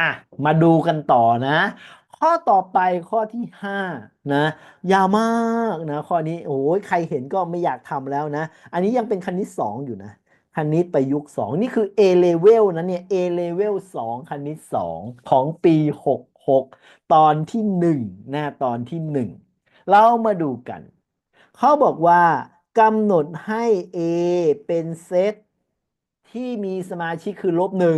อะมาดูกันต่อนะ ข้อต่อไปข้อที่ห้านะ ยาวมากนะ ข้อนี้โอ้ยใครเห็นก็ไม่อยากทำแล้วนะ อันนี้ยังเป็นคณิตสองอยู่นะคณิตประยุกต์สองนี่คือ A level นะเนี่ย A level สองคณิตสองของปีหกหกตอนที่หนึ่งนะตอนที่หนึ่งเรามาดูกัน เขาบอกว่ากำหนดให้ A เป็นเซตที่มีสมาชิกคือลบหนึ่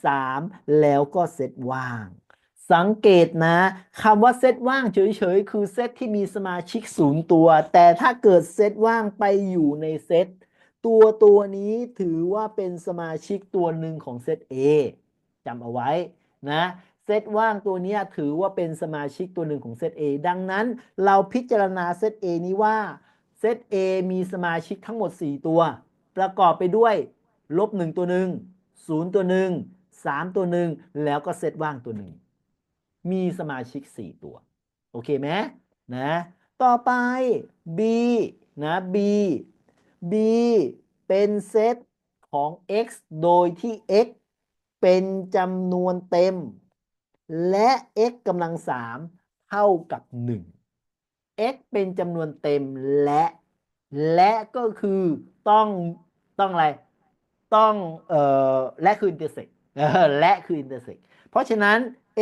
งศูนย์สามแล้วก็เซตว่าง สังเกตนะคำว่าเซตว่างเฉยๆ คือเซตที่มีสมาชิกศูนย์ตัว แต่ถ้าเกิดเซตว่างไปอยู่ในเซตตัวตัวนี้ถือว่าเป็นสมาชิกตัวหนึ่งของเซต A จำเอาไว้นะเซตว่างตัวนี้ถือว่าเป็นสมาชิกตัวหนึ่งของเซต A ดังนั้นเราพิจารณาเซต A นี้ว่าเซต A มีสมาชิกทั้งหมด 4 ตัว ประกอบไปด้วยลบ1ตัวหนึ่ง0ตัวหนึ่ง 3 ตัวหนึ่งแล้วก็เซตว่างตัวหนึ่งมีสมาชิก 4 ตัว โอเคไหมนะ ต่อไป B นะ B B เป็นเซตของ x โดยที่ x เป็นจำนวนเต็ม และ x กำลัง3เท่ากับ 1 x เป็นจำนวนเต็มและ และก็คือต้องต้องอะไร ต้องเอ่อและคือ intersect และคือ intersect เพราะฉะนั้น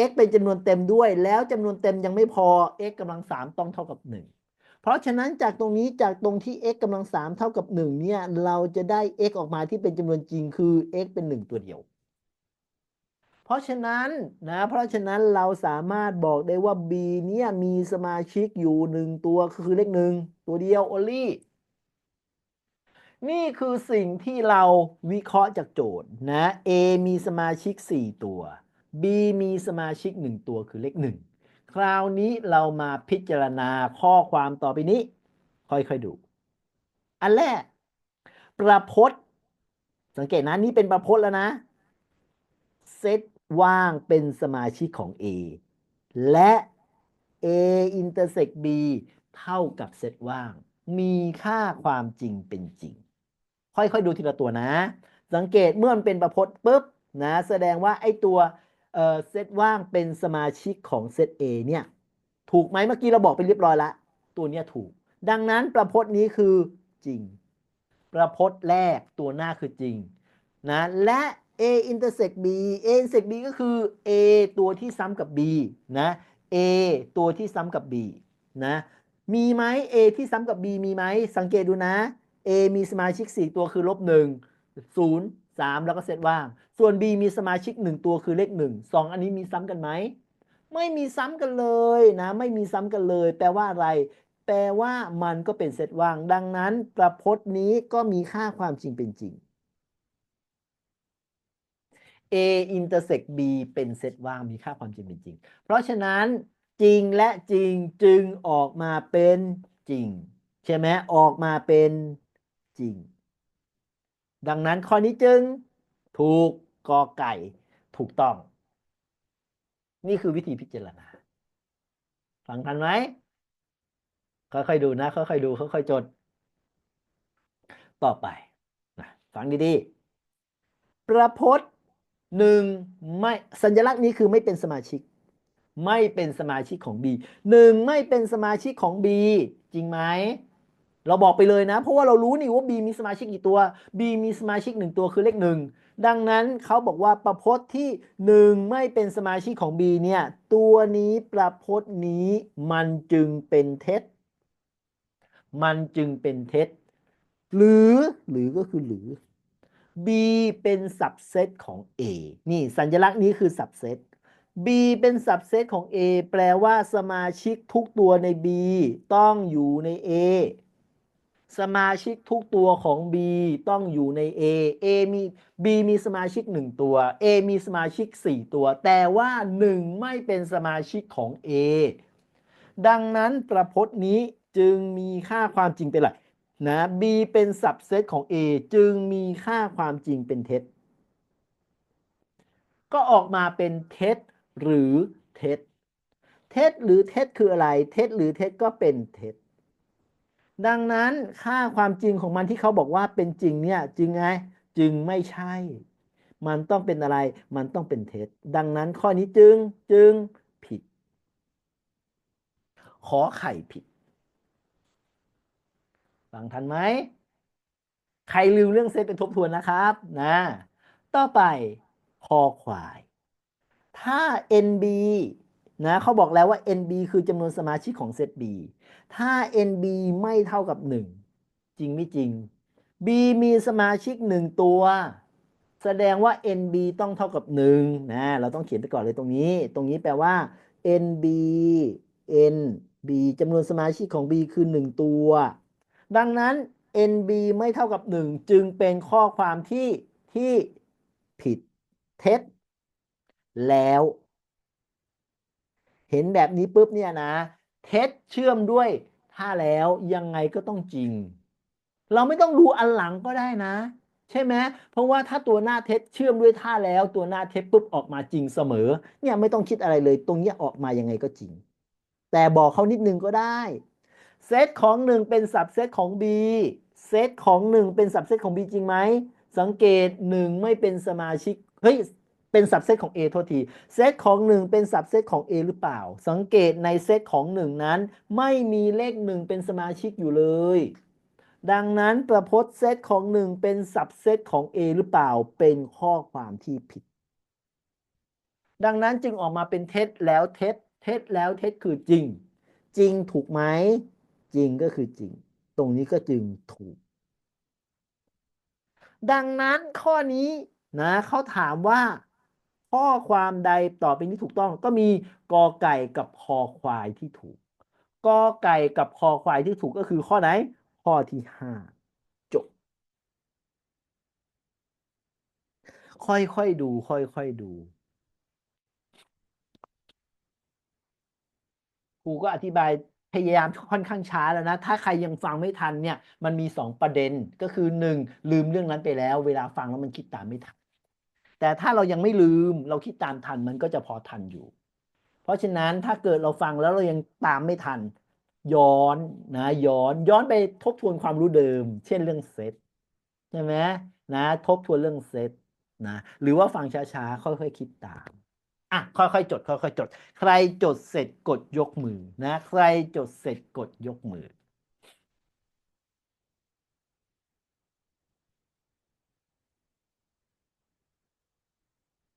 x เป็นจำนวนเต็มด้วย แล้วจำนวนเต็มยังไม่พอ x กำลัง 3 ต้องเท่ากับ 1 เพราะฉะนั้นจากตรงนี้จากตรงที่ x กำลัง 3 เท่ากับ 1 เนี่ย เราจะได้ x ออกมาที่เป็นจำนวนจริงคือ x เป็น 1 ตัวเดียว เพราะฉะนั้นนะ เพราะฉะนั้นเราสามารถบอกได้ว่า b เนี่ยมีสมาชิกอยู่ 1 ตัวคือเลขหนึ่งตัวเดียว only นี่คือสิ่งที่เราวิเคราะห์จากโจทย์นะ A มีสมาชิก 4 ตัว B มีสมาชิก 1 ตัวคือเลข 1 คราวนี้เรามาพิจารณาข้อความต่อไปนี้ ค่อยๆดู อันแรก ประพจน์ สังเกตนะนี่เป็นประพจน์แล้วนะ เซตว่างเป็นสมาชิกของ A และ A intersect B เท่ากับเซตว่าง มีค่าความจริงเป็นจริง ค่อยๆดูทีละตัวนะ สังเกตเมื่อมันเป็นประพจน์ปุ๊บนะแสดงว่าไอ้ตัวเออเซตว่างเป็นสมาชิกของเซต A เนี่ยถูกไหมเมื่อกี้เราบอกไปเรียบร้อยละตัวเนี้ยถูก ดังนั้นประพจน์นี้คือจริง ประพจน์แรกตัวหน้าคือจริงนะและ A intersect B A intersect B ก็คือ A ตัวที่ซ้ำกับ B นะ A ตัวที่ซ้ำกับ B นะมีไหม A ที่ซ้ำกับ B มีไหมสังเกตดูนะ A มีสมาชิก 4 ตัวคือลบ1 0 3 แล้วก็เซตว่าง ส่วน B มีสมาชิก 1 ตัวคือเลข 1 2 อันนี้มีซ้ำกันไหม ไม่มีซ้ำกันเลยนะ ไม่มีซ้ำกันเลย แปลว่าอะไร แปลว่ามันก็เป็นเซตว่าง ดังนั้น ประพจน์นี้ก็มีค่าความจริงเป็นจริง A intersect B เป็นเซตว่างมีค่าความจริงเป็นจริง เพราะฉะนั้นจริงและจริงจึงออกมาเป็นจริง ใช่ไหมออกมาเป็น จริง ดังนั้นข้อนี้จึง ถูกกอไก่ถูกต้อง นี่คือวิธีพิจารณาฟังทันไหมค่อยๆดูนะค่อยๆดูค่อยๆจด ต่อไปนะฟังดีๆ ประพจน์หนึ่งไม่สัญลักษณ์นี้คือไม่เป็นสมาชิก ไม่เป็นสมาชิกของ B หนึ่งไม่เป็นสมาชิกของ B จริงไหม เราบอกไปเลยนะ เพราะว่าเรารู้นี่ว่า B มีสมาชิกกี่ตัว B มีสมาชิกหนึ่งตัวคือเลขหนึ่งดังนั้นเขาบอกว่าประพจน์ที่หนึ่งไม่เป็นสมาชิกของ B เนี่ย ตัวนี้ประพจน์นี้มันจึงเป็นเท็จ มันจึงเป็นเท็จ หรือหรือก็คือหรือ B เป็นสับเซตของ A นี่สัญลักษณ์นี้คือสับเซต B เป็นสับเซตของ A แปลว่าสมาชิกทุกตัวใน B ต้องอยู่ใน A สมาชิกทุกตัวของ B ต้องอยู่ใน A A มี B มีสมาชิก 1 ตัว A มีสมาชิก 4 ตัว แต่ว่า 1 ไม่เป็นสมาชิกของ A ดังนั้นประพจน์นี้จึงมีค่าความจริงเป็นไรนะ B เป็นสับเซตของ A จึงมีค่าความจริงเป็นเท็จ ก็ออกมาเป็นเท็จหรือเท็จ เท็จหรือเท็จคืออะไร เท็จหรือเท็จก็เป็นเท็จ ดังนั้นค่าความจริงของมันที่เขาบอกว่าเป็นจริงเนี่ยจึงไงจึงไม่ใช่ มันต้องเป็นอะไร มันต้องเป็นเท็จ ดังนั้นข้อนี้จึงจึงผิด ขอไข่ผิด ฟังทันไหม ใครลืมเรื่องเซตเป็นทบทวนนะครับนะ ต่อไปคอควาย ถ้า NB นะเขาบอกแล้วว่า NB คือจำนวนสมาชิกของเซต B ถ้า NB ไม่เท่ากับ 1 จริงไม่จริง B มีสมาชิก 1 ตัว แสดงว่า NB ต้องเท่ากับ1นะเราต้องเขียนไปก่อนเลยตรงนี้ ตรงนี้แปลว่า NB NB จำนวนสมาชิกของ B คือ 1 ตัว ดังนั้น NB ไม่เท่ากับ 1 จึงเป็นข้อความที่ที่ผิดเท็จแล้ว เห็นแบบนี้ปุ๊บเนี่ยนะ เท็จเชื่อมด้วย ถ้าแล้วยังไงก็ต้องจริง เราไม่ต้องดูอันหลังก็ได้นะ ใช่ไหมเพราะว่าถ้าตัวหน้าเท็จเชื่อมด้วยท่าแล้ว ตัวหน้าเท็จปุ๊บออกมาจริงเสมอ เนี่ยไม่ต้องคิดอะไรเลย ตรงเนี้ยออกมายังไงก็จริง แต่บอกเขานิดนึงก็ได้เซตของหนึ่งเป็นสับเซตของ B เซตของหนึ่งเป็นสับเซตของ B จริงไหมสังเกตหนึ่งไม่เป็นสมาชิกเฮ้ย เป็นสับเซตของ A โทษที เซตของหนึ่งเป็นสับเซตของ A หรือเปล่า สังเกตในเซตของหนึ่งนั้น ไม่มีเลขหนึ่งเป็นสมาชิกอยู่เลย ดังนั้นประพจน์เซตของหนึ่งเป็นสับเซตของ A หรือเปล่า เป็นข้อความที่ผิด ดังนั้นจึงออกมาเป็นเท็จแล้วเท็จ เท็จแล้วเท็จคือจริง จริงถูกไหม จริงก็คือจริง ตรงนี้ก็จึงถูก ดังนั้นข้อนี้นะเขาถามว่า ข้อความใดต่อไปนี้ถูกต้องก็มีกอไก่กับคอควายที่ถูกกอไก่กับคอควายที่ถูกก็คือข้อไหน ข้อที่ห้าจบ ค่อยๆดู ค่อยๆดูครูก็อธิบายพยายามค่อนข้างช้าแล้วนะ ถ้าใครยังฟังไม่ทันเนี่ย มันมีสองประเด็นก็คือหนึ่งลืมเรื่องนั้นไปแล้ว เวลาฟังแล้วมันคิดตามไม่ทัน แต่ถ้าเรายังไม่ลืมเราคิดตามทันมันก็จะพอทันอยู่ เพราะฉะนั้นถ้าเกิดเราฟังแล้วเรายังตามไม่ทัน ย้อนนะย้อนย้อนไปทบทวนความรู้เดิม เช่นเรื่องเซตใช่ไหมนะทบทวนเรื่องเซตนะหรือว่าฟังช้าๆค่อยๆคิดตามอะค่อยๆจดค่อยๆจด ใครจดเสร็จกดยกมือนะ ใครจดเสร็จกดยกมือ